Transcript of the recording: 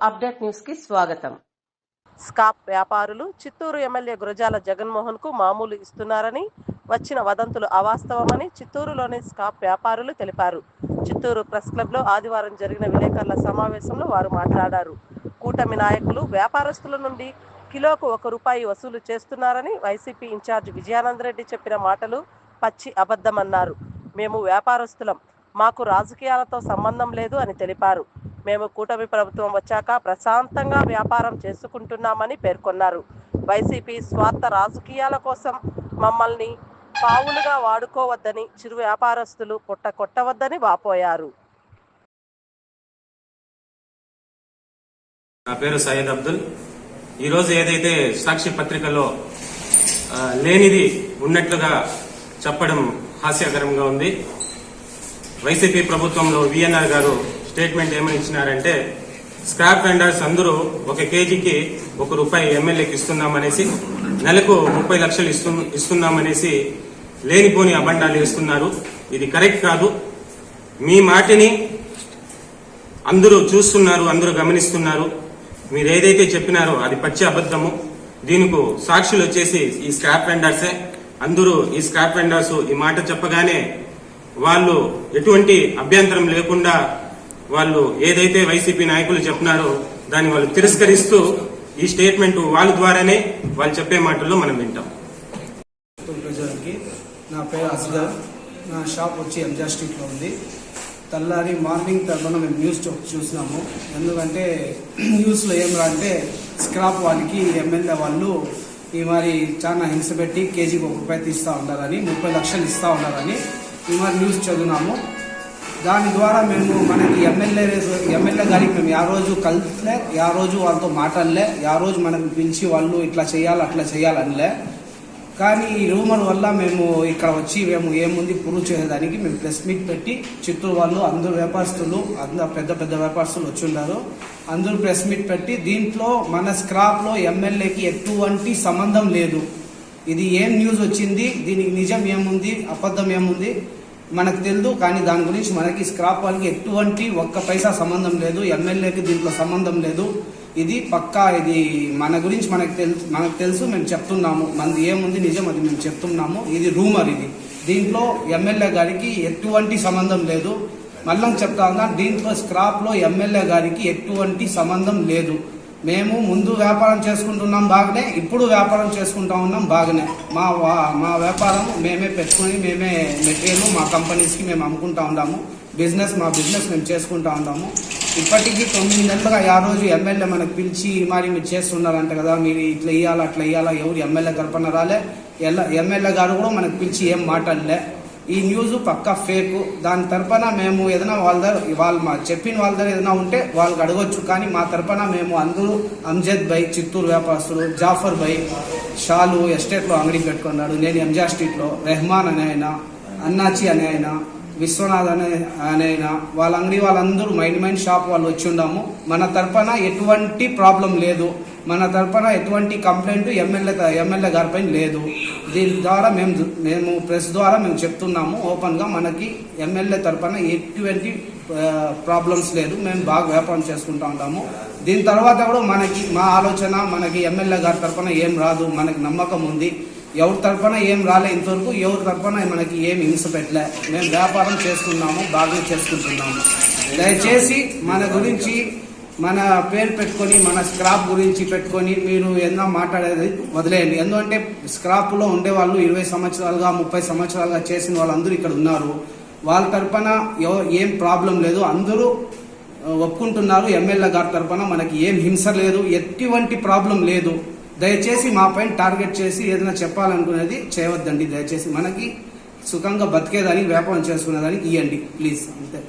Update న్యూస్కి స్వాగతం. స్కాప్ వ్యాపారులు చిత్తూరు ఎమ్మెల్యే గురజాల జగన్మోహన్కు మామూలు ఇస్తున్నారని వచ్చిన వదంతులు అవాస్తవమని చిత్తూరులోని స్కాప్ వ్యాపారులు తెలిపారు. చిత్తూరు ప్రెస్ క్లబ్లో ఆదివారం జరిగిన విలేకరుల సమావేశంలో వారు మాట్లాడారు. కూటమి నాయకులు వ్యాపారస్తుల నుండి కిలోకు ఒక రూపాయి వసూలు చేస్తున్నారని వైసీపీ ఇన్ఛార్జ్ విజయానందరెడ్డి చెప్పిన మాటలు పచ్చి అబద్ధమన్నారు. మేము వ్యాపారస్తులం మాకు రాజకీయాలతో సంబంధం లేదు అని తెలిపారు. మేము కూటమి ప్రభుత్వం వచ్చాక ప్రశాంతంగా వ్యాపారం చేసుకుంటున్నామని పేర్కొన్నారు. వైసీపీ స్వార్థ రాజకీయాల కోసం మమ్మల్ని పావులుగా వాడుకోవద్దని చిరు వ్యాపారస్తులు పుట్ట కొట్టవద్దని వాపోయారు. నా పేరు సయ్యద్ అబ్దుల్. ఈరోజు ఏదైతే సాక్షి పత్రికలో లేనిది ఉన్నట్లుగా చెప్పడం హాస్యకరంగా ఉంది. వైసీపీ ప్రభుత్వంలో విఎన్ఆర్ గారు స్టేట్మెంట్ ఏమని ఇచ్చినారంటే స్క్రాప్ వెండర్స్ అందరూ ఒక కేజీకి ఒక రూపాయి ఎమ్మెల్యేకి ఇస్తున్నామనేసి నెలకు ముప్పై లక్షలు ఇస్తు ఇస్తున్నామనేసి లేనిపోని అబండాలు వేస్తున్నారు. ఇది కరెక్ట్ కాదు. మీ మాటిని అందరూ చూస్తున్నారు అందరూ గమనిస్తున్నారు. మీరు ఏదైతే చెప్పినారో అది పచ్చి అబద్ధము. దీనికి సాక్షులు వచ్చేసి ఈ స్క్రాప్ వెండర్సే. అందరూ ఈ స్క్రాప్ వెండర్స్ ఈ మాట చెప్పగానే వాళ్ళు ఎటువంటి అభ్యంతరం లేకుండా వాళ్ళు ఏదైతే వైసీపీ నాయకులు చెప్పినారో దాన్ని వాళ్ళు తిరస్కరిస్తూ ఈ స్టేట్మెంట్ వాళ్ళ ద్వారానే వాళ్ళు చెప్పే మాటల్లో మనం వింటాం. ప్రజలకి నా పేరు అస్గర్ నా షాప్ వచ్చి ఎంజార్ స్ట్రీట్లో ఉంది. తెల్లారి మార్నింగ్ తర్వాత మేము న్యూస్ చూసినాము. ఎందుకంటే న్యూస్లో ఏం రా అంటే స్క్రాప్ వాళ్ళకి ఎమ్మెల్యే వాళ్ళు ఈ మరి చాలా హింస పెట్టి కేజీకి ఒక రూపాయి తీస్తూ ఉండాలని ముప్పై లక్షలు ఇస్తూ ఉండాలని ఈ మరి న్యూస్ చదివినాము. దాని ద్వారా మేము మనకి ఎమ్మెల్యే ఎమ్మెల్యే గారికి మేము ఆ రోజు కలిసిలే ఆ రోజు వాళ్ళతో మాట్లాడలే ఆ రోజు మనకు పిలిచి వాళ్ళు ఇట్లా చేయాలి అట్లా చేయాలనిలే కానీ ఈ రూమర్ వల్ల మేము ఇక్కడ వచ్చి మేము ఏముంది ప్రూవ్ చేయడానికి మేము ప్రెస్ మీట్ పెట్టి చిత్తూరు వాళ్ళు అందరు వ్యాపారస్తులు అందరు పెద్ద పెద్ద వ్యాపారస్తులు వచ్చి ఉన్నారు. అందరూ ప్రెస్ మీట్ పెట్టి దీంట్లో మన స్క్రాప్లో ఎమ్మెల్యేకి ఎటువంటి సంబంధం లేదు. ఇది ఏం న్యూస్ వచ్చింది దీనికి నిజం ఏముంది అబద్ధం ఏముంది మనకు తెలియదు కానీ దాని గురించి మనకి స్క్రాప్ వాళ్ళకి ఎటువంటి ఒక్క పైసా సంబంధం లేదు ఎమ్మెల్యేకి దీంట్లో సంబంధం లేదు. ఇది పక్కా ఇది మన గురించి మనకు తెలుసు మనకు తెలుసు మేము చెప్తున్నాము. మనది ఏముంది నిజం అది మేము చెప్తున్నాము. ఇది రూమర్ ఇది. దీంట్లో ఎమ్మెల్యే గారికి ఎటువంటి సంబంధం లేదు. మళ్ళీ చెప్తా ఉన్నా దీంట్లో స్క్రాప్లో ఎమ్మెల్యే గారికి ఎటువంటి సంబంధం లేదు. మేము ముందు వ్యాపారం చేసుకుంటున్నాం బాగానే ఇప్పుడు వ్యాపారం చేసుకుంటా ఉన్నాం బాగానే. మా మా వ్యాపారం మేమే పెట్టుకొని మేమే మెటీరియల్ మా కంపెనీస్కి మేము అమ్ముకుంటా ఉన్నాము. బిజినెస్ మా బిజినెస్ మేము చేసుకుంటా ఉన్నాము. ఇప్పటికీ తొమ్మిది నెలలుగా ఆ రోజు ఎమ్మెల్యే మనకు పిలిచి మరి మీరు చేస్తున్నారంట కదా మీరు ఇట్లా ఇయ్యాలా అట్లా ఇయ్యాలా ఎవరు ఎమ్మెల్యే గడపన రాలే? ఎల్ల- ఎమ్మెల్యే గారు కూడా మనకు పిలిచి ఏం మాట్లాడలే. ఈ న్యూస్ పక్కా ఫేక్. దాని తరపున మేము ఏదైనా వాళ్ళ దగ్గర వాళ్ళు మా చెప్పిన వాళ్ళ దగ్గర ఏదైనా ఉంటే వాళ్ళకి అడగొచ్చు. కానీ మా తరపున మేము అందరూ అంజద్ బై చిత్తూరు వ్యాపారస్తులు జాఫర్ బై షాలు ఎస్టేట్లో అంగడి పెట్టుకున్నాడు. నేను ఎంజా స్ట్రీట్లో రెహమాన్ అనే ఆయన అన్నాచి అనే ఆయన విశ్వనాథ్ అనే అనే ఆయన వాళ్ళ అంగడి వాళ్ళందరూ మైండ్ మైండ్ షాప్ వాళ్ళు వచ్చి ఉన్నాము మన తరపున ఎటువంటి ప్రాబ్లం లేదు. మన తరపున ఎటువంటి కంప్లైంట్ ఎమ్మెల్యే ఎమ్మెల్యే గారిపై లేదు. దీని ద్వారా మేము మేము ప్రెస్ ద్వారా మేము చెప్తున్నాము ఓపెన్గా మనకి ఎమ్మెల్యే తరఫున ఎటువంటి ప్రాబ్లమ్స్ లేదు. మేము బాగా వ్యాపారం చేసుకుంటూ ఉంటాము. దీని తర్వాత కూడా మనకి మా ఆలోచన మనకి ఎమ్మెల్యే గారి తరఫున ఏం రాదు మనకి నమ్మకం ఉంది. ఎవరి తరఫున ఏం రాలే ఇంతవరకు ఎవరి తరఫున మనకి ఏం హింస పెట్టలే. మేము వ్యాపారం చేస్తున్నాము బాగా చేసుకుంటున్నాము. దయచేసి మన గురించి మన పేరు పెట్టుకొని మన స్క్రాప్ గురించి పెట్టుకొని మీరు ఏదైనా మాట్లాడేది వదిలేయండి. ఎందుకంటే స్క్రాప్లో ఉండే వాళ్ళు ఇరవై సంవత్సరాలుగా ముప్పై సంవత్సరాలుగా చేసిన వాళ్ళందరూ ఇక్కడ ఉన్నారు. వాళ్ళ తరపున ఏం ప్రాబ్లం లేదు. అందరూ ఒప్పుకుంటున్నారు. ఎమ్మెల్యే గారి తరపున మనకి ఏం హింస లేదు. ఎటువంటి ప్రాబ్లం లేదు. దయచేసి మా పైన టార్గెట్ చేసి ఏదైనా చెప్పాలనుకునేది చేయవద్దండి. దయచేసి మనకి సుఖంగా బతికేదానికి వ్యాపారం చేసుకునేదానికి ఇవ్వండి ప్లీజ్ అంతే.